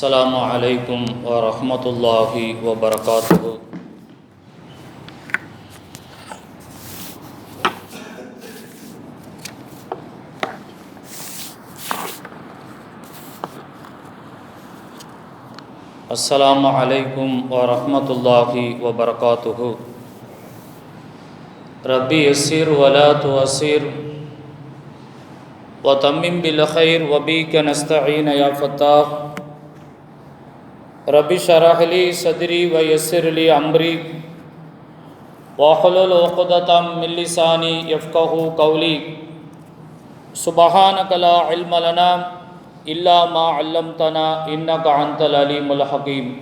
السلام علیکم ورحمۃ اللہ وبرکاتہ۔ السلام علیکم ورحمۃ اللہ وبرکاتہ۔ ربی اسیر ولا و وتمم بالخیر وبی کا نستعین یا فتح ربی شرح لی صدری و یسر لی عمری واحلل عقدتم من لسانی یفقہ قولی سبحانک لا علم لنا الا ما علمتنا انک انت العلیم الحکیم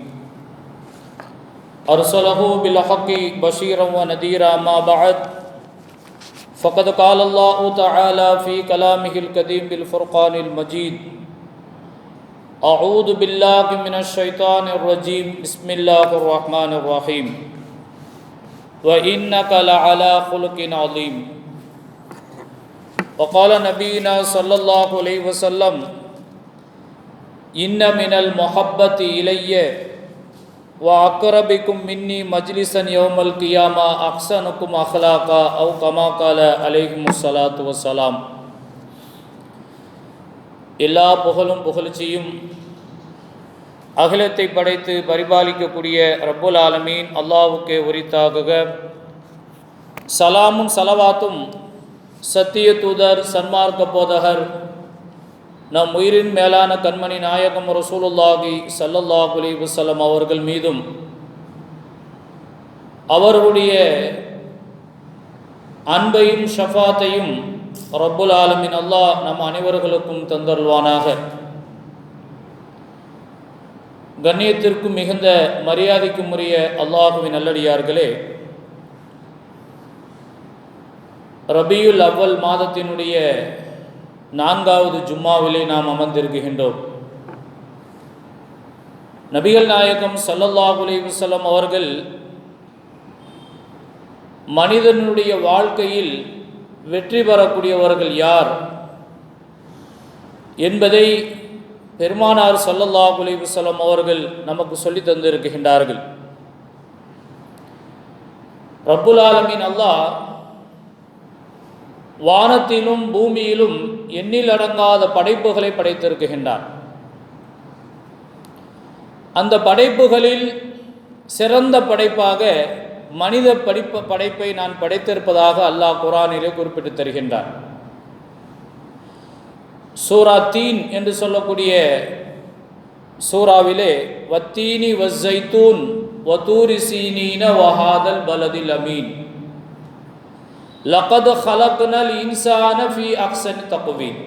ارسله بالحق بشیرا و ندیرا ما بعد فقد قال الله تعالى في كلامه القديم بالفرقان المجيد أعوذ بالله من الشيطان الرجيم بسم الله الرحمن الرحيم وإنك لعلى خلق عظيم وقال نبينا صلى الله عليه وسلم إن من المحبة إلي وأقربكم مني مجلسا يوم القيامة أحسنكم أخلاقا أو كما قال عليهم الصلاة والسلام۔ எல்லா புகழும் புகழ்ச்சியும் அகிலத்தை படைத்து பரிபாலிக்கக்கூடிய ரப்புல் ஆலமீன் அல்லாவுக்கே உரித்தாகுக. சலாமும் சலவாத்தும் சத்திய தூதர் சன்மார்க்க போதகர் நம் உயிரின் மேலான கண்மணி நாயகம் ரசூலுல்லாஹி சல்லல்லாஹு அலைஹி அவர்கள் மீதும் அவர்களுடைய அன்பையும் ஷஃபாத்தையும் ரப்புல் ஆலமின் அல்லாஹ் நம் அனைவர்களுக்கும் தந்தருள்வானாக. கண்ணியத்திற்கும் மிகுந்த மரியாதைக்கும் உரிய அல்லாஹுவின் நல்லடியார்களே ரபியுல் அவ்வல் மாதத்தினுடைய நான்காவது ஜும்மாவிலே நாம் அமர்ந்திருக்கின்றோம். நபிகள் நாயகம் சல்லல்லாஹுலே அலைஹி அவர்கள் மனிதனுடைய வாழ்க்கையில் வெற்றி பெறக்கூடியவர்கள் யார் என்பதை பெருமானார் சல்லல்லா குலிபுசலம் அவர்கள் நமக்கு சொல்லி தந்திருக்கின்றார்கள். ரப்புல் ஆலமீன் அல்லாஹ் வானத்திலும் பூமியிலும் எண்ணில் அடங்காத படைப்புகளை படைத்திருக்கின்றார். அந்த படைப்புகளில் சிறந்த படைப்பாக மனித படிப்பு படைப்பை நான் படைத்திருப்பதாக அல்லாஹ் குரானிலே குறிப்பிட்டு தருகின்றார் சூரா தீன் என்று சொல்லக்கூடிய சூறாவிலே வத்தீனி வஸ்ஸைத்தூன் வத்தூரி சீனீன வஹாதல் பலதில் அமீன். லகத் ஹலக்னல் இன்சான ஃபி அக்சன் தகுவீன்.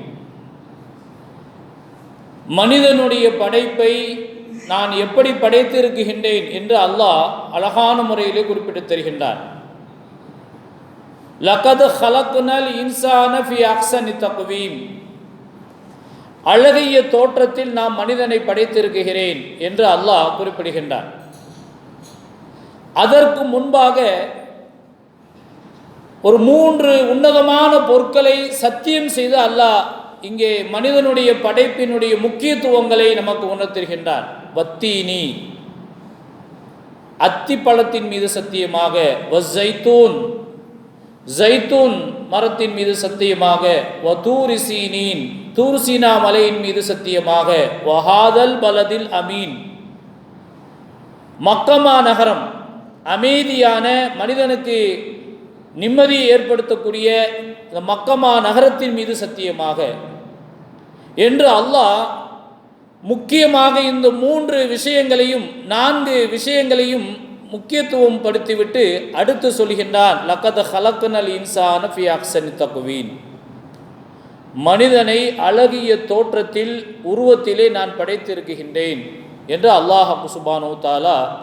மனிதனுடைய படைப்பை நான் எப்படி படைத்திருக்கின்றேன் என்று அல்லாஹ் அழகான முறையிலே குறிப்பிட்டு தருகின்றார் லகது ஹலக்குனல் இன்சான ஃபி அக்சனி தகுவீம். அழகிய தோற்றத்தில் நாம் மனிதனை படைத்திருக்கிறேன் என்று அல்லாஹ் குறிப்பிடுகின்றார் அதற்கு முன்பாக ஒரு மூன்று உன்னதமான பொருட்களை சத்தியம் செய்து அல்லாஹ் இங்கே மனிதனுடைய படைப்பினுடைய முக்கியத்துவங்களை நமக்கு உணர்த்துகின்றார் வத்தீனி. அத்தி பழத்தின் மீது சத்தியமாக வஸ்ஸைத்தூன். ஜைத்தூன் மரத்தின் மீது சத்தியமாக வதூரிசீனின். தூர்சீனா மலையின் மீது சத்தியமாக வஹாதல் பலதில் அமீன். மக்கமா நகரம் அமைதியான மனிதனுக்கு நிம்மதியை ஏற்படுத்தக்கூடிய மக்கமா நகரத்தின் மீது சத்தியமாக. என்று அல்லாஹ் முக்கியமாக இந்த மூன்று விஷயங்களையும் நான்கு விஷயங்களையும் முக்கியத்துவம் படுத்திவிட்டு அடுத்து சொல்கின்றான் லக்கத ஹலக்கனல் இன்சான ஃபி தகுவீன். மனிதனை அழகிய தோற்றத்தில் உருவத்திலே நான் படைத்திருக்கின்றேன் என்று அல்லாஹ் சுபானு தாலா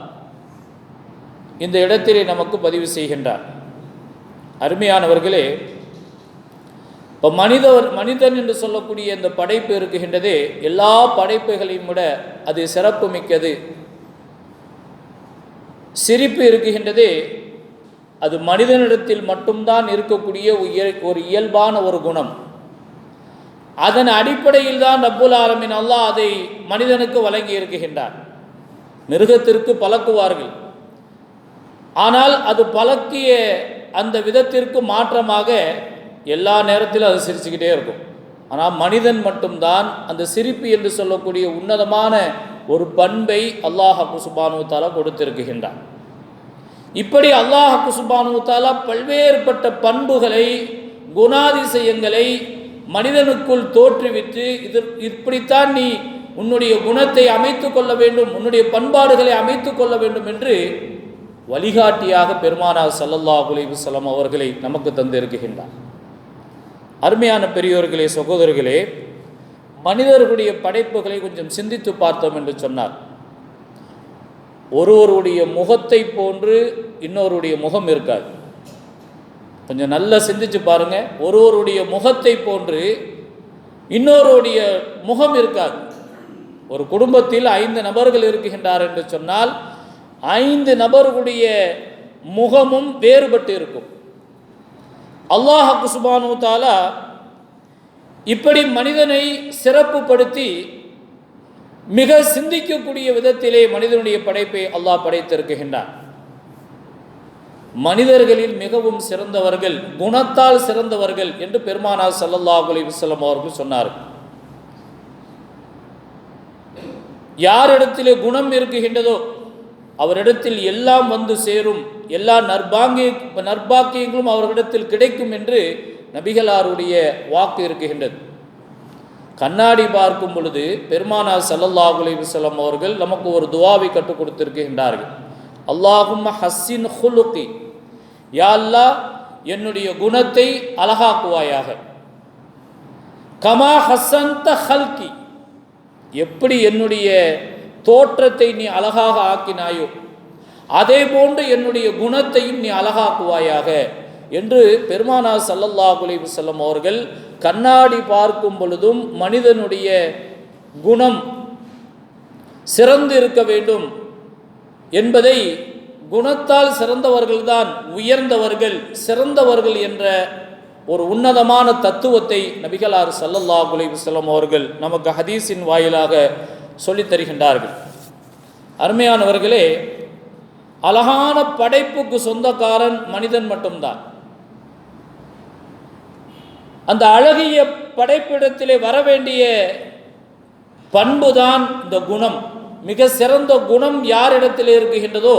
இந்த இடத்திலே நமக்கு பதிவு செய்கின்றார் அருமையானவர்களே இப்போ மனிதர் மனிதன் என்று சொல்லக்கூடிய இந்த படைப்பு இருக்குகின்றதே எல்லா படைப்புகளையும் விட அது சிறப்பு மிக்கது. சிரிப்பு இருக்குகின்றதே அது மனிதனிடத்தில் மட்டும்தான் இருக்கக்கூடிய ஒரு இயல்பான ஒரு குணம். அதன் அடிப்படையில் தான் ரப்புல் ஆலமின் அல்லாஹ் அதை மனிதனுக்கு வழங்கி இருக்குகின்றார் மிருகத்திற்கு பழக்குவார்கள். ஆனால் அது பழக்கிய அந்த விதத்திற்கு மாற்றமாக எல்லா நேரத்திலும் அது சிரிச்சுக்கிட்டே இருக்கும். ஆனால் மனிதன் மட்டும்தான் அந்த சிரிப்பு என்று சொல்லக்கூடிய உன்னதமான ஒரு பண்பை அல்லாஹ் குசுபானு கொடுத்திருக்குகின்றான் இப்படி அல்லாஹ் குசுபானு பல்வேறுபட்ட பண்புகளை குணாதிசயங்களை மனிதனுக்குள் தோற்றுவித்து இது இப்படித்தான் நீ உன்னுடைய குணத்தை அமைத்து கொள்ள வேண்டும் உன்னுடைய பண்பாடுகளை அமைத்து கொள்ள வேண்டும் என்று வழிகாட்டியாக பெருமானார் சல்லல்லாஹ் அலைவசலம் அவர்களை நமக்கு தந்திருக்கின்றார். அருமையான பெரியோர்களே சகோதரர்களே மனிதர்களுடைய படைப்புகளை கொஞ்சம் சிந்தித்து பார்த்தோம் என்று சொன்னார். ஒருவருடைய முகத்தை போன்று இன்னொருடைய முகம் இருக்காது. கொஞ்சம் நல்லா சிந்திச்சு பாருங்க. ஒருவருடைய முகத்தை போன்று இன்னொருடைய முகம் இருக்காது. ஒரு குடும்பத்தில் ஐந்து நபர்கள் இருக்கின்றார் என்று சொன்னால் ஐந்து நபர்களுடைய முகமும் வேறுபட்டு இருக்கும். அல்லாஹ் சுபானு தாலா இப்படி மனிதனை சிறப்புப்படுத்தி மிக சிந்திக்கக்கூடிய விதத்திலே மனிதனுடைய படைப்பை அல்லாஹ் படைத்திருக்கின்றான். மனிதர்களில் மிகவும் சிறந்தவர்கள் குணத்தால் சிறந்தவர்கள் என்று பெருமானார் சல்லல்லா அலி வல்லம் அவர்கள் சொன்னார்கள் யாரிடத்திலே குணம் இருக்குகின்றதோ அவரிடத்தில் எல்லாம் வந்து சேரும் எல்லா நற்பாங்கிய நற்பாக்கியங்களும் அவர்களிடத்தில் கிடைக்கும் என்று நபிகளாருடைய வாக்கு இருக்குகின்றது கண்ணாடி பார்க்கும் பொழுது பெருமானார் சல்லல்லாஹ் அலி அவர்கள் நமக்கு ஒரு துவாவை கற்றுக் கொடுத்திருக்கின்றார்கள். அல்லாஹும் ஹஸ்ஸின் ஹுலுக்கி. யா அல்லா என்னுடைய குணத்தை அழகாக்குவாயாக. கமா ஹசந்த ஹல்கி. எப்படி என்னுடைய தோற்றத்தை நீ அழகாக ஆக்கினாயோ அதே போன்று என்னுடைய குணத்தையும் நீ அழகாக்குவாயாக. என்று பெருமானார் சல்லல்லா குலேபு செல்லம் அவர்கள் கண்ணாடி பார்க்கும் பொழுதும் மனிதனுடைய குணம் சிறந்து இருக்க வேண்டும் என்பதை குணத்தால் சிறந்தவர்கள்தான் உயர்ந்தவர்கள் சிறந்தவர்கள் என்ற ஒரு உன்னதமான தத்துவத்தை நபிகளார் சல்லல்லா அலைஹி அவர்கள் நமக்கு ஹதீஸின் வாயிலாக சொல்லித் தருகின்றார்கள். அருமையானவர்களே அழகான படைப்புக்கு சொந்தக்காரன் மனிதன் மட்டும்தான். அந்த அழகிய படைப்பிடத்திலே வர வேண்டிய பண்புதான் இந்த குணம். மிக சிறந்த குணம் யாரிடத்தில் இருக்குகின்றதோ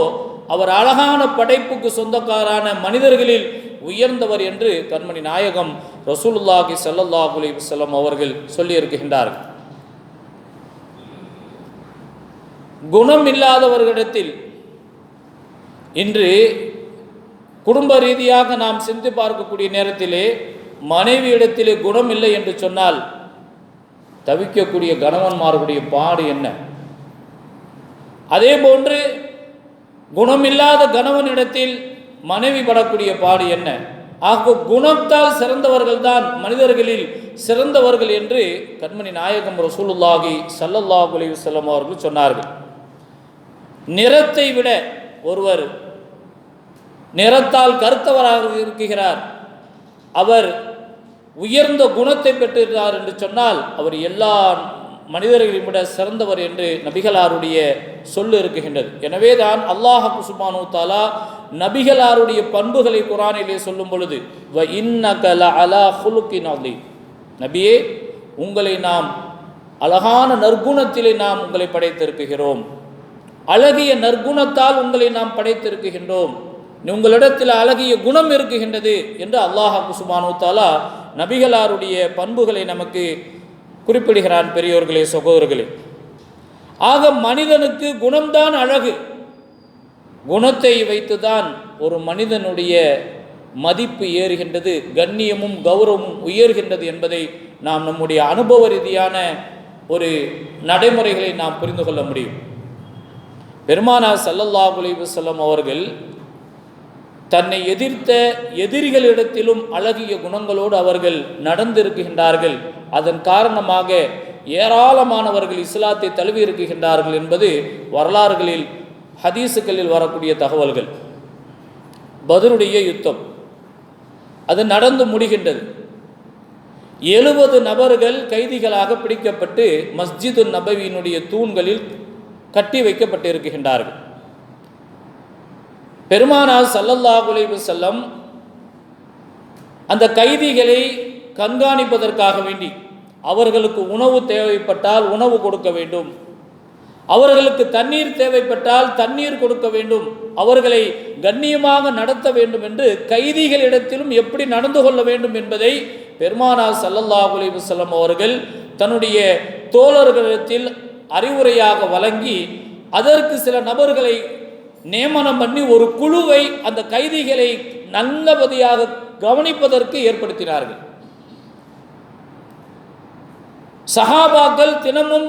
அவர் அழகான படைப்புக்கு சொந்தக்காரான மனிதர்களில் உயர்ந்தவர் என்று கண்மணி நாயகம் ரசூலுல்லாஹி ஸல்லல்லாஹு அலைஹி அவர்கள் சொல்லியிருக்கின்றார்கள். குணம் இல்லாதவர்களிடத்தில் இன்று குடும்ப ரீதியாக நாம் சிந்தி பார்க்கக்கூடிய நேரத்திலே மனைவி இடத்திலே குணம் இல்லை என்று சொன்னால் தவிக்கக்கூடிய கணவன்மார்களுடைய பாடு என்ன? அதே போன்று குணமில்லாத கணவனிடத்தில் மனைவி படக்கூடிய பாடு என்ன? ஆக குணத்தால் சிறந்தவர்கள் தான் மனிதர்களில் சிறந்தவர்கள் என்று கண்மணி நாயகம் ரசூலுல்லாஹி ஸல்லல்லாஹு அலி வல்லம் அவர்கள் சொன்னார்கள். நிறத்தை விட ஒருவர் நிறத்தால் கருத்தவராக இருக்கிறார். அவர் உயர்ந்த குணத்தை பெற்றிருக்கிறார் என்று சொன்னால் அவர் எல்லா மனிதர்களையும் விட சிறந்தவர் என்று நபிகளாருடைய சொல்லு இருக்குகின்றது எனவே தான் அல்லாஹ் சுபானு தாலா நபிகளாருடைய பண்புகளை குரானிலே சொல்லும் பொழுது வ இன்னகல அலா ஹுலுக்கின் நபியே உங்களை நாம் அழகான நற்குணத்திலே நாம் உங்களை படைத்திருக்குகிறோம். அழகிய நற்குணத்தால் உங்களை நாம் படைத்திருக்குகின்றோம். உங்களிடத்தில் அழகிய குணம் இருக்குகின்றது என்று அல்லாஹ் சுபானு தாலா நபிகளாருடைய பண்புகளை நமக்கு குறிப்பிடுகிறான் பெரியோர்களே சகோதரர்களே. ஆக மனிதனுக்கு குணம்தான் அழகு. குணத்தை வைத்துதான் ஒரு மனிதனுடைய மதிப்பு ஏறுகின்றது கண்ணியமும் கௌரவமும் உயர்கின்றது என்பதை நாம் நம்முடைய அனுபவ ரீதியான ஒரு நடைமுறைகளை நாம் புரிந்து கொள்ள முடியும். பெருமானார் சல்லல்லாஹு அலைஹி அவர்கள் தன்னை எதிர்த்த எதிரிகளிடத்திலும் அழகிய குணங்களோடு அவர்கள் நடந்திருக்கின்றார்கள். அதன் காரணமாக ஏராளமானவர்கள் இஸ்லாத்தை தழுவி இருக்கின்றார்கள் என்பது வரலாறுகளில் ஹதீசுகளில் வரக்கூடிய தகவல்கள். பதருடைய யுத்தம். அது நடந்து முடிகின்றது. எழுபது நபர்கள் கைதிகளாக பிடிக்கப்பட்டு மஸ்ஜிது நபவியினுடைய தூண்களில் கட்டி வைக்கப்பட்டிருக்கின்றார்கள். பெருமானார் சல்லல்லாஹு செல்லம் அந்த கைதிகளை கண்காணிப்பதற்காக வேண்டி அவர்களுக்கு உணவு தேவைப்பட்டால் உணவு கொடுக்க வேண்டும். அவர்களுக்கு தண்ணீர் தேவைப்பட்டால் தண்ணீர் கொடுக்க வேண்டும். அவர்களை கண்ணியமாக நடத்த வேண்டும் என்று கைதிகளிடத்திலும் எப்படி நடந்து கொள்ள வேண்டும் என்பதை பெருமானார் சல்லல்லாஹு அலைஹி அவர்கள் தன்னுடைய தோழர்களிடத்தில் அறிவுரையாக வழங்கி அதற்கு சில நபர்களை நியமனம் பண்ணி ஒரு குழுவை அந்த கைதிகளை நல்லபடியாக கவனிப்பதற்கு ஏற்படுத்தினார்கள். சஹாபாக்கள் தினமும்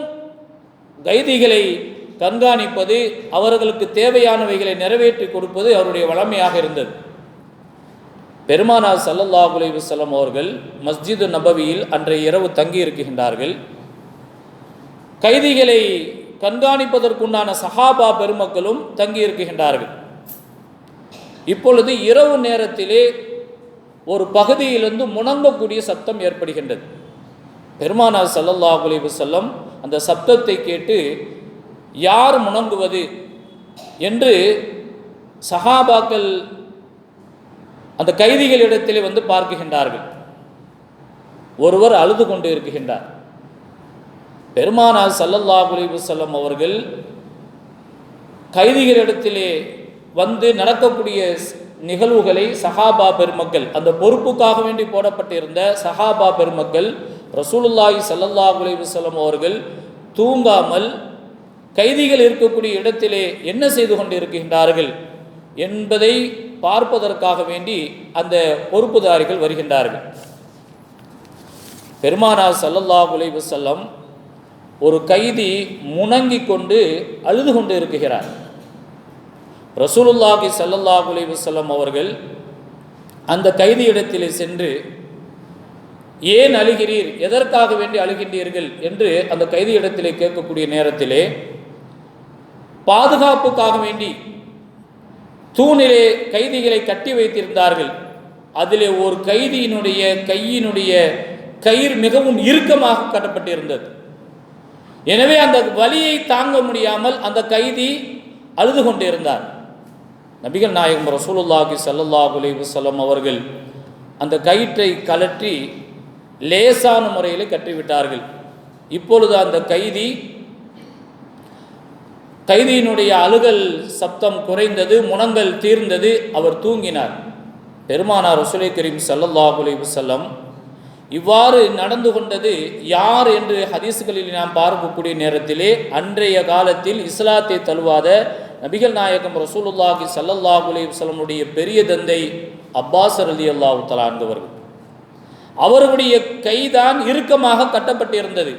கைதிகளை கண்காணிப்பது அவர்களுக்கு தேவையானவைகளை நிறைவேற்றி கொடுப்பது அவருடைய வளமையாக இருந்தது. பெருமானார் சல்லல்லா அலைஹி அவர்கள் மஸ்ஜிது நபவியில் அன்றைய இரவு தங்கி இருக்கின்றார்கள் கைதிகளை கண்காணிப்பதற்குண்டான சஹாபா பெருமக்களும் தங்கி இருக்கின்றார்கள். இப்பொழுது இரவு நேரத்திலே ஒரு பகுதியிலிருந்து முணங்கக்கூடிய சத்தம் ஏற்படுகின்றது. பெருமானார் சல்லல்லா குலிபு செல்லம் அந்த சப்தத்தை கேட்டு யார் முணங்குவது? என்று சஹாபாக்கள் அந்த கைதிகளிடத்திலே வந்து பார்க்குகின்றார்கள் ஒருவர் அழுது கொண்டு இருக்கின்றார். பெருமானார் சல்லல்லா அலைஹி அவர்கள் கைதிகளிடத்திலே வந்து நடக்கக்கூடிய நிகழ்வுகளை சஹாபா பெருமக்கள் அந்த பொறுப்புக்காக வேண்டி போடப்பட்டிருந்த சஹாபா பெருமக்கள் ரசூலுல்லாஹி சல்லல்லா அலைஹி அவர்கள் தூங்காமல் கைதிகள் இருக்கக்கூடிய இடத்திலே என்ன செய்து கொண்டு இருக்கின்றார்கள் என்பதை பார்ப்பதற்காக வேண்டி அந்த பொறுப்புதாரிகள் வருகின்றார்கள். பெருமானார் சல்லல்லா அலைஹி ஒரு கைதி முணங்கி கொண்டு அழுது கொண்டு இருக்குகிறார் ரசூலுல்லாஹி சல்லல்லாஹ் அலைஹி அவர்கள் அந்த கைதியிடத்திலே சென்று ஏன் அழுகிறீர்? எதற்காக வேண்டி அழுகின்றீர்கள்? என்று அந்த கைதியிடத்திலே கேட்கக்கூடிய நேரத்திலே பாதுகாப்புக்காக வேண்டி தூணிலே கைதிகளை கட்டி வைத்திருந்தார்கள். அதிலே ஒரு கைதியினுடைய கையினுடைய கயிறு மிகவும் இறுக்கமாக கட்டப்பட்டிருந்தது. எனவே அந்த வலியை தாங்க முடியாமல் அந்த கைதி அழுது கொண்டிருந்தார். நபிகள் நாயகம் ரசூலுல்லாஹி ஸல்லல்லாஹு அலைஹி அவர்கள் அந்த கயிற்றை கலற்றி லேசான முறையில் கட்டிவிட்டார்கள். இப்பொழுது அந்த கைதி கைதியினுடைய அழுகல் சப்தம் குறைந்தது முனங்கள் தீர்ந்தது அவர் தூங்கினார். பெருமானார் ரசூலை கரீம் சல்லல்லாஹ் அலைஹி செல்லம் இவ்வாறு நடந்து கொண்டது யார் என்று ஹதீஸுகளில் நாம் பார்க்கக்கூடிய நேரத்திலே அன்றைய காலத்தில் இஸ்லாத்தை தழுவாத நபிகள் நாயகம் ரசூலுல்லாஹி ஸல்லல்லாஹு அலைஹி பெரிய தந்தை அப்பாஸ் அலி அல்லாஹு தலாந்தவர்கள் அவருடைய கைதான் இறுக்கமாக கட்டப்பட்டிருந்தது.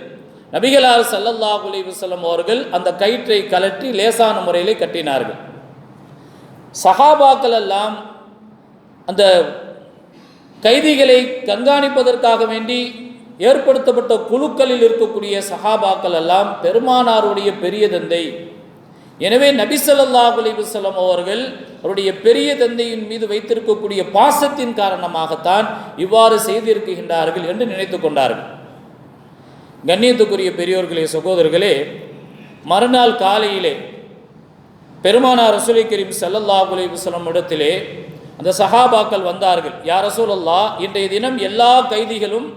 நபிகளார் ஸல்லல்லாஹு அலைஹி அவர்கள் அந்த கயிற்றை கலற்றி லேசான முறையிலே கட்டினார்கள். சஹாபாக்கள் எல்லாம் அந்த கைதிகளை கண்காணிப்பதற்காக வேண்டி ஏற்படுத்தப்பட்ட குழுக்களில் இருக்கக்கூடிய சஹாபாக்கள் எல்லாம் பெருமானாருடைய பெரிய தந்தை. எனவே நபி அலிவசலம் அவர்கள் அவருடைய பெரிய தந்தையின் மீது வைத்திருக்கக்கூடிய பாசத்தின் காரணமாகத்தான் இவ்வாறு செய்திருக்கின்றார்கள் என்று நினைத்து கொண்டார்கள். கண்ணியத்துக்குரிய பெரியோர்களே சகோதரர்களே மறுநாள் காலையிலே பெருமானார் ரசூலை கரீம் ஸல்லல்லாஹு அலைஹி இடத்திலே அந்த சஹாபாக்கள் வந்தார்கள் யார் ரசூலல்லா இன்றைய தினம் எல்லா கைதிகளும்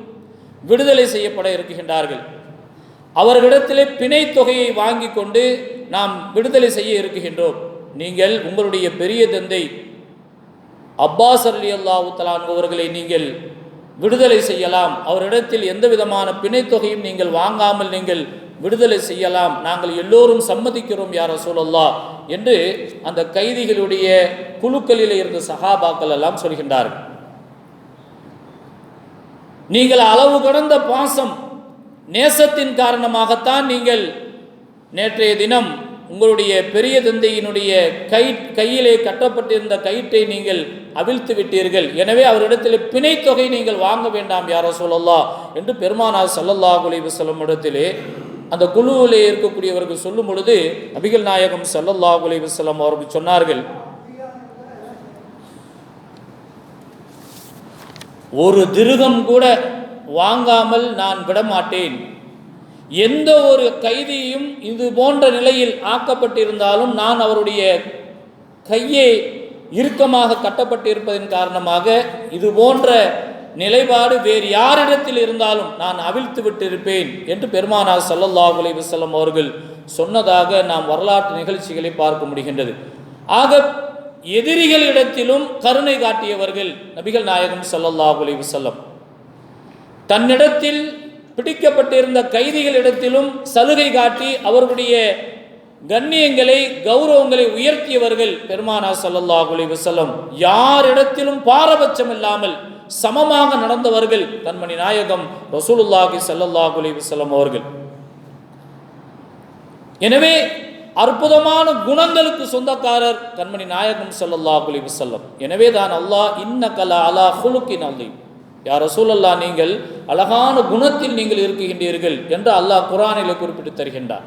விடுதலை செய்யப்பட இருக்கின்றார்கள். அவர்களிடத்திலே பிணை தொகையை வாங்கி கொண்டு நாம் விடுதலை செய்ய இருக்குகின்றோம் நீங்கள் உங்களுடைய பெரிய தந்தை அப்பாஸ் அலி அல்லாஹுத்தலான் அவர்களை நீங்கள் விடுதலை செய்யலாம். அவரிடத்தில் எந்த விதமான பிணைத்தொகையும் நீங்கள் வாங்காமல் நீங்கள் விடுதலை செய்யலாம். நாங்கள் எல்லோரும் சம்மதிக்கிறோம் யார சூழல்லா என்று அந்த கைதிகளுடைய குழுக்களில் இருந்த சகாபாக்கள் எல்லாம் சொல்கின்றார்கள். நீங்கள் அளவு கடந்த பாசம் நேசத்தின் காரணமாகத்தான் நீங்கள் நேற்றைய தினம் உங்களுடைய பெரிய தந்தையினுடைய கை கையிலே கட்டப்பட்டிருந்த கயிற்றை நீங்கள் அவிழ்த்து விட்டீர்கள். எனவே அவரிடத்தில் பிணைத்தொகை நீங்கள் வாங்க வேண்டாம் யாரோ சொல்லல்லா என்று பெருமானார் சல்லல்லாஹு அலைஹி செல்லும் இடத்திலே அந்த குழுவிலே இருக்கக்கூடியவர்கள் சொல்லும் பொழுது நபிகள் நாயகம் சல்லல்லா அலைஹி அவர்கள் சொன்னார்கள் ஒரு திருகம் கூட வாங்காமல் நான் விடமாட்டேன். எந்த ஒரு கைதியும் இது போன்ற நிலையில் ஆக்கப்பட்டிருந்தாலும் நான் அவருடைய கையை இறுக்கமாக கட்டப்பட்டிருப்பதன் காரணமாக இது போன்ற நிலைப்பாடு வேறு யாரிடத்தில் இருந்தாலும் நான் அவிழ்த்து விட்டிருப்பேன் என்று பெருமானார் சல்லல்லாஹ் அலைஹி அவர்கள் சொன்னதாக நாம் வரலாற்று நிகழ்ச்சிகளை பார்க்க முடிகின்றது. ஆக எதிரிகளிடத்திலும் கருணை காட்டியவர்கள் நபிகள் நாயகம் சல்லல்லாஹ் அலைஹி தன்னிடத்தில் பிடிக்கப்பட்டிருந்த கைதிகளிடத்திலும் சலுகை காட்டி அவர்களுடைய கண்ணியங்களை கௌரவங்களை உயர்த்தியவர்கள் பெருமானா சல்லல்லாஹ் அலைஹி யாரிடத்திலும் பாரபட்சம் இல்லாமல் சமமாக நடந்தவர்கள் கண்மணி நாயகம் ரசூலுல்லாஹி ஸல்லல்லாஹு அலிவசல்லம் அவர்கள். எனவே அற்புதமான குணங்களுக்கு சொந்தக்காரர் கண்மணி நாயகம் ஸல்லல்லாஹு அலைஹி வஸல்லம். எனவே தான் அல்லாஹ் இன்ன கலா அலா ஹுலுக்கின் அல்லி யார் ரசூலல்லா நீங்கள் அழகான குணத்தில் நீங்கள் இருக்குகின்றீர்கள் என்று அல்லாஹ் குரானில் குறிப்பிட்டு தருகின்றார்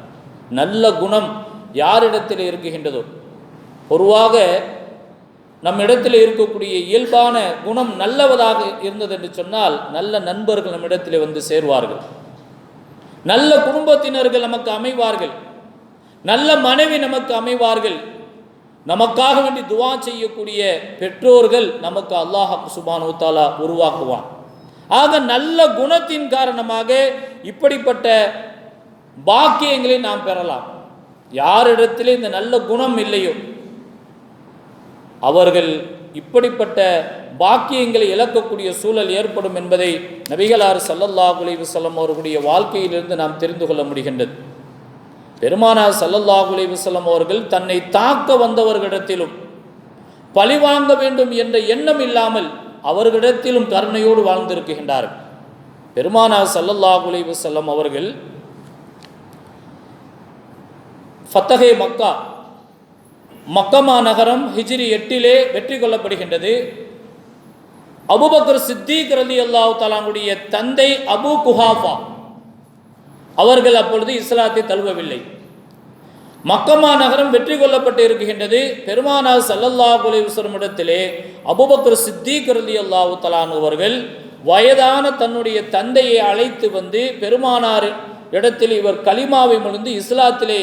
நல்ல குணம் யாரிடத்தில் இருக்குகின்றதோ பொதுவாக நம்மிடத்தில் இருக்கக்கூடிய இயல்பான குணம் நல்லவதாக இருந்தது என்று சொன்னால் நல்ல நண்பர்கள் நம்மிடத்தில் வந்து சேர்வார்கள். நல்ல குடும்பத்தினர்கள் நமக்கு அமைவார்கள். நல்ல மனைவி நமக்கு அமைவார்கள். நமக்காக வேண்டி துவா செய்யக்கூடிய பெற்றோர்கள் நமக்கு அல்லாஹ் சுபானு தாலா உருவாக்குவான். ஆக நல்ல குணத்தின் காரணமாக இப்படிப்பட்ட பாக்கியங்களை நாம் பெறலாம். யாரிடத்திலே இந்த நல்ல குணம் இல்லையோ அவர்கள் இப்படிப்பட்ட பாக்கியங்களை இழக்கக்கூடிய சூழல் ஏற்படும் என்பதை நபிகளார் சல்லல்லா குலேவிசல்லம் அவர்களுடைய வாழ்க்கையிலிருந்து நாம் தெரிந்து கொள்ள முடிகின்றது. பெருமானார் சல்லல்லா குலேவிசல்லம் அவர்கள் தன்னை தாக்க வந்தவர்களிடத்திலும் பழிவாங்க வேண்டும் என்ற எண்ணம் இல்லாமல் அவர்களிடத்திலும் கருணையோடு வாழ்ந்திருக்கின்றார்கள். பெருமானார் சல்லல்லா குலேவிசல்லம் அவர்கள் ஃபத்தகே மக்கா மக்கமா நகரம் ஹிஜ்ரி எட்டிலே வெற்றி கொள்ளப்படுகின்றது. அபுபக்கர் சித்திக் ரலி அல்லாஹ் தலானுடைய தந்தை அபு குஹாஃபா அவர்கள் அப்பொழுது இஸ்லாத்தை தழுவவில்லை. மக்கமா நகரம் வெற்றி கொள்ளப்பட்டு இருக்கின்றது. பெருமானார் சல்லல்லா அலைஹி இடத்திலே அபுபக்கர் சித்திக் ரலி அல்லாஹ் தலான் அவர்கள் வயதான தன்னுடைய தந்தையை அழைத்து வந்து பெருமானார் இடத்தில் இவர் கலிமாவை முழுந்து இஸ்லாத்திலே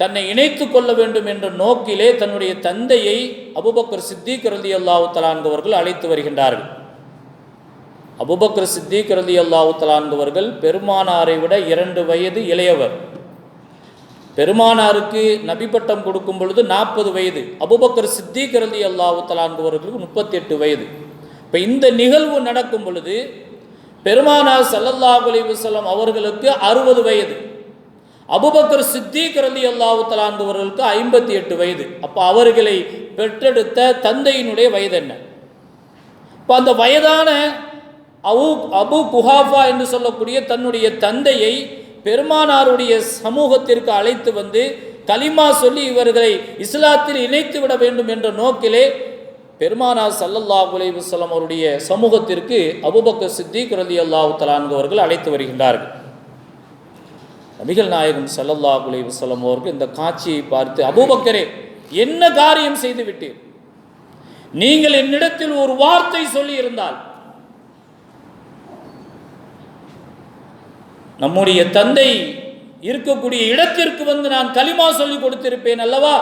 தன்னை இணைத்து கொள்ள வேண்டும் என்ற நோக்கிலே தன்னுடைய தந்தையை அபுபக்கர் சித்திக் ரதி அல்லாஹு தலான்கவர்கள் அழைத்து வருகின்றார்கள். அபுபக்கர் சித்திக் ரதி அல்லாஹு தலான்கவர்கள் பெருமானாரை விட இரண்டு வயது இளையவர். பெருமானாருக்கு நபி பட்டம் கொடுக்கும் பொழுது நாற்பது வயது. அபுபக்கர் சித்திக் ரதி அல்லாஹு தலான்கவர்களுக்கு முப்பத்தி எட்டு வயது. இப்போ இந்த நிகழ்வு நடக்கும் பொழுது பெருமானார் சல்லல்லாஹு அலைஹி அவர்களுக்கு அறுபது வயது. அபுபக்கர் சித்திக் ரலி அல்லாஹு தலான்கவர்களுக்கு ஐம்பத்தி எட்டு வயது. அப்போ அவர்களை பெற்றெடுத்த தந்தையினுடைய வயது என்ன? இப்போ அந்த வயதான அபு அபு குஹாஃபா என்று சொல்லக்கூடிய தன்னுடைய தந்தையை பெருமானாருடைய சமூகத்திற்கு அழைத்து வந்து கலிமா சொல்லி இவர்களை இஸ்லாத்தில் இணைத்து விட வேண்டும் என்ற நோக்கிலே பெருமானார் சல்லல்லா அலைஹி அவருடைய சமூகத்திற்கு அபுபக்கர் சித்திக் ரலி அல்லாஹு தலான்கு அழைத்து வருகின்றார்கள். நபிகள் நாயகம் சல்லல்லாஹு அலைஹி வஸல்லம் அவர்கள் இந்த காட்சியை பார்த்து அபூபக்கரே என்ன காரியம் செய்து விட்டீர்? நீங்கள் என்னிடத்தில் ஒரு வார்த்தை சொல்லி இருந்தால் நம்முடைய தந்தை இருக்கக்கூடிய இடத்திற்கு வந்து நான் களிமா சொல்லி கொடுத்திருப்பேன் அல்லவா?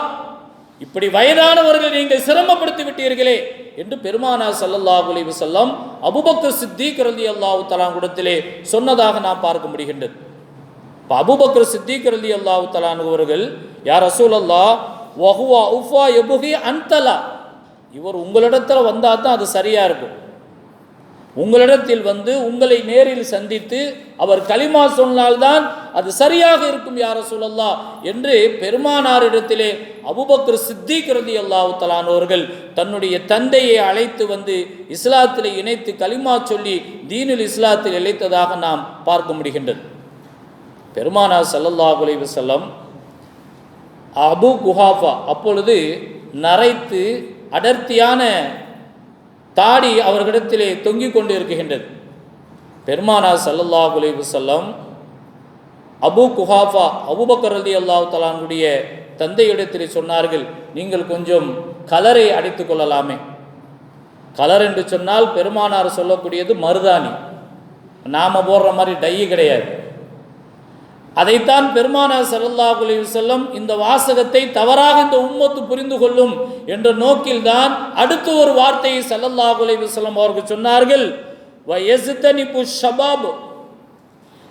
இப்படி வயதானவர்கள் நீங்கள் சிரமப்படுத்தி விட்டீர்களே என்று பெருமானார் சல்லல்லா அலைஹி வஸல்லம் அபுபக்கர் சித்திக் ரலியல்லாஹு அல்லாஹு தலாங்குடத்திலே சொன்னதாக நாம் பார்க்க முடிகின்றது. இப்போ அபுபக்ர சித்திக் அலி அல்லாஹு தலானுவர்கள் யார் ரசூலல்லாஹ் வஹுவா உஃபா எபுகி அந்தலா இவர் உங்களிடத்தில் வந்தால் தான் அது சரியாக இருக்கும். உங்களிடத்தில் வந்து உங்களை நேரில் சந்தித்து அவர் களிமா சொன்னால்தான் அது சரியாக இருக்கும் யார சொல்லல்லா என்று பெருமானாரிடத்திலே அபுபக்கர் சித்திகிருதி அல்லாவுத்தலானவர்கள் தன்னுடைய தந்தையை அழைத்து வந்து இஸ்லாத்தில் இணைத்து களிமா சொல்லி தீனுல் இஸ்லாத்தில் இழைத்ததாக நாம் பார்க்க முடிகின்றது. பெருமானார் ஸல்லல்லாஹு குலைவு செல்லம் அபு குஹாஃபா அப்பொழுது நரைத்து அடர்த்தியான தாடி அவர்களிடத்திலே தொங்கிக் கொண்டு இருக்குகின்றது பெருமானார் ஸல்லல்லாஹு குலைவு செல்லம் அபு குஹாஃபா அபுபக்கர் ரலி அல்லாஹ் தலானுடைய தந்தையிடத்தில் சொன்னார்கள் நீங்கள் கொஞ்சம் கலரை அடித்துக் கொள்ளலாமே. கலர் என்று சொன்னால் பெருமானார் சொல்லக்கூடியது மருதாணி. நாம் போடுற மாதிரி டையி கிடையாது. அதைத்தான் பெருமானார் ஸல்லல்லாஹு அலைஹி இந்த வாசகத்தை தவறாக இந்த உம்மத்து புரிந்து கொள்ளும் என்ற நோக்கில்தான் அடுத்து ஒரு வார்த்தையை ஸல்லல்லாஹு அலைஹி அவர்கள் சொன்னார்கள். ஷபாப்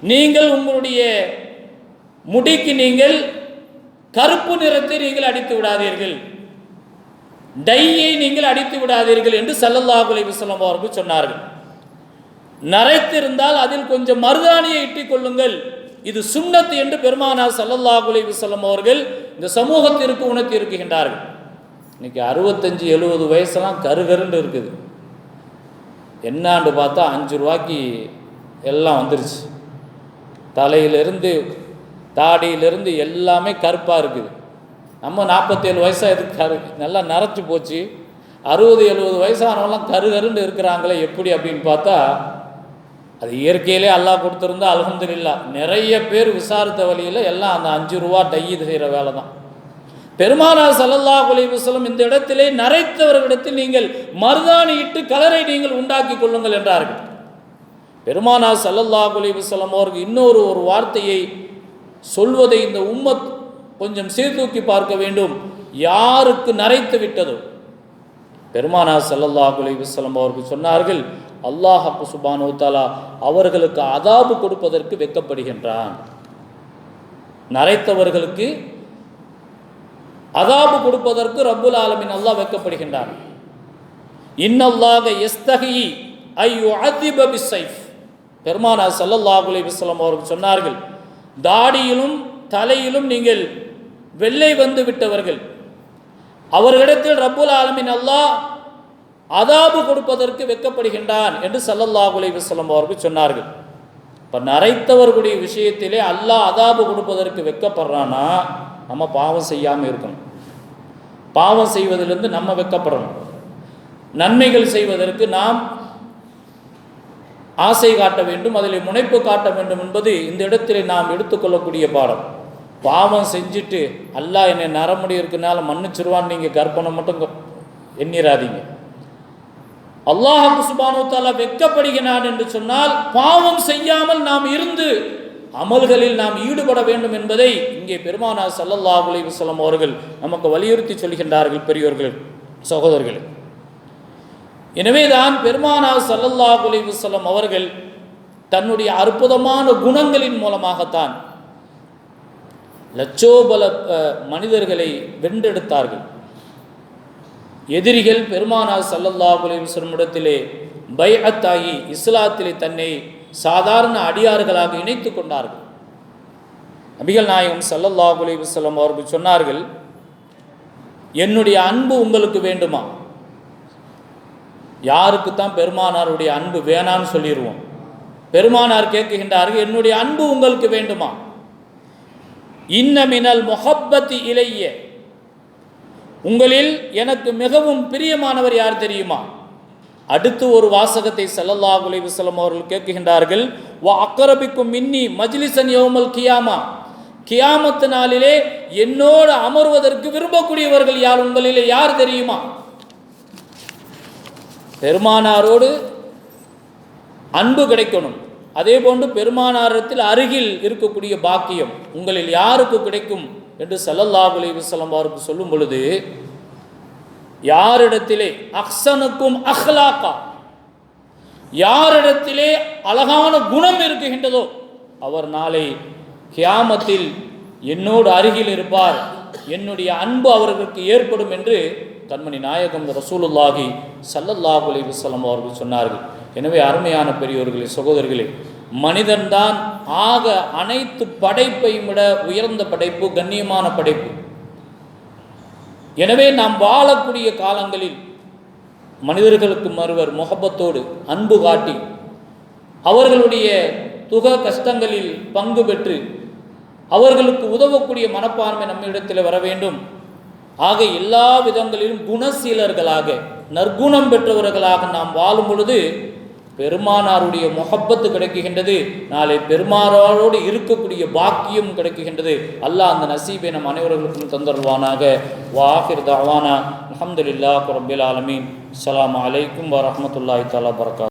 நீங்கள் உங்களுடைய முடிக்கு நீங்கள் கருப்பு நிறத்தை நீங்கள் அடித்து விடாதீர்கள். டையை நீங்கள் அடித்து விடாதீர்கள் என்று ஸல்லல்லாஹு அலைஹி அவர்கள் சொன்னார்கள். நரைத்திருந்தால் அதில் கொஞ்சம் மருதாணியை இட்டிக் கொள்ளுங்கள். இது சுண்ணத்து என்று பெருமானார் ஸல்லல்லாஹு அலைஹி அவர்கள் இந்த சமூகத்திற்கு உணர்த்தி இருக்கின்றார்கள். இன்னைக்கு அறுபத்தஞ்சு எழுபது வயசெல்லாம் கருகருன்னு இருக்குது. என்னான்னு பார்த்தா அஞ்சு ரூபாய்க்கு எல்லாம் வந்துருச்சு. தலையிலிருந்து தாடியிலிருந்து எல்லாமே கருப்பாக இருக்குது. நம்ம நாற்பத்தேழு வயசாக இது கரு நல்லா நரைச்சி போச்சு. அறுபது எழுபது வயசானவங்களாம் கருகருன்னு இருக்கிறாங்களே எப்படி அப்படின்னு பார்த்தா அது இயற்கையிலே அல்லாஹ் கொடுத்துருந்தா அல்ஹம்துலில்லா. நிறைய பேர் விசாரித்த வழியில் எல்லாம் அந்த அஞ்சு ரூபா டை செய்கிற வேலை தான். பெருமானார் சல்லல்லா அலைஹி இந்த இடத்திலே நரைத்தவர்களிடத்தில் நீங்கள் மருதாணி இட்டு கலரை நீங்கள் உண்டாக்கி கொள்ளுங்கள் என்றார்கள். பெருமானார் சல்லல்லா அலைஹி அவருக்கு இன்னொரு ஒரு வார்த்தையை சொல்வதை இந்த உம்மத் கொஞ்சம் சீர்தூக்கி பார்க்க வேண்டும். யாருக்கு நரைத்து விட்டதோ பெருமானார் ஸல்லல்லாஹு அலைஹி அவர்கள் சொன்னார்கள் அல்லாஹ் அப்பு சுபானோத்தாலா அவர்களுக்கு அதாபு கொடுப்பதற்கு வெட்கப்படுகின்றான். நரைத்தவர்களுக்கு அதாபு கொடுப்பதற்கு ரப்புல் ஆலமின் அல்லாஹ் வெட்கப்படுகின்றான். இன்னல்லாக எஸ்தகி ஐயோ அதிபபி சைஃப் பெருமானா ஸல்லல்லாஹு அலைஹி அவர்கள் சொன்னார்கள் தாடியிலும் தலையிலும் நீங்கள் வெள்ளை வந்து விட்டவர்கள் அவர்களிடத்தில் ரப்புல் ஆலமின் அல்லாஹ் அதாபு கொடுப்பதற்கு வெட்கப்படுகின்றான் என்று ஸல்லல்லாஹு அலைஹி அவர்கள் சொன்னார்கள். இப்போ நரைத்தவர்களுடைய விஷயத்திலே அல்லாஹ் அதாபு கொடுப்பதற்கு வெட்கப்படுறான்னா நம்ம பாவம் செய்யாமல் இருக்கணும். பாவம் செய்வதிலிருந்து நம்ம வெட்கப்படணும் நன்மைகள் செய்வதற்கு நாம் ஆசை காட்ட வேண்டும் அதில் முனைப்பு காட்ட வேண்டும் என்பது இந்த இடத்திலே நாம் எடுத்துக்கொள்ளக்கூடிய பாடம். பாவம் செஞ்சுட்டு அல்லாஹ் என்னை நரமுடி இருக்கனால மன்னிச்சிருவான்னு நீங்கள் கற்பனை மட்டும் எண்ணிராதீங்க அல்லாஹ் சுபானு தாலா வெட்கப்படுகிறான் என்று சொன்னால் பாவம் செய்யாமல் நாம் இருந்து அமல்களில் நாம் ஈடுபட வேண்டும் என்பதை இங்கே பெருமானார் சல்லல்லா அலிவசலம் அவர்கள் நமக்கு வலியுறுத்தி சொல்கின்றார்கள் பெரியோர்கள் சகோதரர்கள். எனவேதான் பெருமானார் சல்லல்லா அலிவசலம் அவர்கள் தன்னுடைய அற்புதமான குணங்களின் மூலமாகத்தான் லட்சோபல மனிதர்களை வென்றெடுத்தார்கள். எதிரிகள் பெருமானார் சல்லல்லா அலைஹி வஸல்லம் பைஅத்தாகி இஸ்லாத்திலே தன்னை சாதாரண அடியார்களாக இணைத்து கொண்டார்கள். நபிகள் நாயகம் சல்லல்லா அலைஹி அவர்கள் சொன்னார்கள் என்னுடைய அன்பு உங்களுக்கு வேண்டுமா? யாருக்கு தான் பெருமானாருடைய அன்பு வேணான்னு சொல்லிடுவோம் பெருமானார் கேட்குகின்றார்கள் என்னுடைய அன்பு உங்களுக்கு வேண்டுமா? இன்ன மினல் இலைய. உங்களில் எனக்கு மிகவும் பிரியமானவர் யார் தெரியுமா? அடுத்து ஒரு வாசகத்தை ஸல்லல்லாஹு அலைஹி அவர்கள் கேட்குகின்றார்கள் வா அக்கரபிக்கும் மின்னி மஜ்லிசன் யோமல் கியாமா. கியாமத்து நாளிலே என்னோடு அமர்வதற்கு விரும்பக்கூடியவர்கள் யார் உங்களிலே? யார் தெரியுமா? பெருமானாரோடு அன்பு கிடைக்கணும். அதே போன்று பெருமானாரத்தில் அருகில் இருக்கக்கூடிய பாக்கியம் உங்களில் யாருக்கு கிடைக்கும் என்று ஸல்லல்லாஹு அலைஹி அவருக்கு சொல்லும் பொழுது யாரிடத்திலே அஹ்சனுக்கும் அஹ்லாக்கா யாரிடத்திலே அழகான குணம் இருக்குகின்றதோ அவர் நாளை கியாமத்தில் என்னோடு அருகில் இருப்பார். என்னுடைய அன்பு அவர்களுக்கு ஏற்படும் என்று கண்மணி நாயகம் ரசூலுல்லாஹி சல்லல்லாஹ் அலிவசலம் அவர்கள் சொன்னார்கள். எனவே அருமையான பெரியோர்களே சகோதரர்களே மனிதன்தான் ஆக அனைத்து படைப்பையும் விட உயர்ந்த படைப்பு கண்ணியமான படைப்பு. எனவே நாம் வாழக்கூடிய காலங்களில் மனிதர்களுக்கு மறுவர் முகப்பத்தோடு அன்பு காட்டி அவர்களுடைய துக கஷ்டங்களில் பங்கு பெற்று அவர்களுக்கு உதவக்கூடிய மனப்பான்மை நம்மிடத்தில் வர வேண்டும். ஆக எல்லா விதங்களிலும் குணசீலர்களாக நற்குணம் பெற்றவர்களாக நாம் வாழும் பொழுது பெருமானாருடைய முகப்பத்து கிடைக்குகின்றது நாளை பெருமானாரோடு இருக்கக்கூடிய பாக்கியம் கிடைக்குகின்றது. அல்லாஹ் அந்த நசீபை நம் அனைவர்களுக்கும் தந்தருவானாக. வாஹிர் தவானா அஹமதுல்லா குரபில் ஆலமீன். அலாம் அலைக்கும் வரஹ்மத்துல்லாஹி தாலா பரகாத்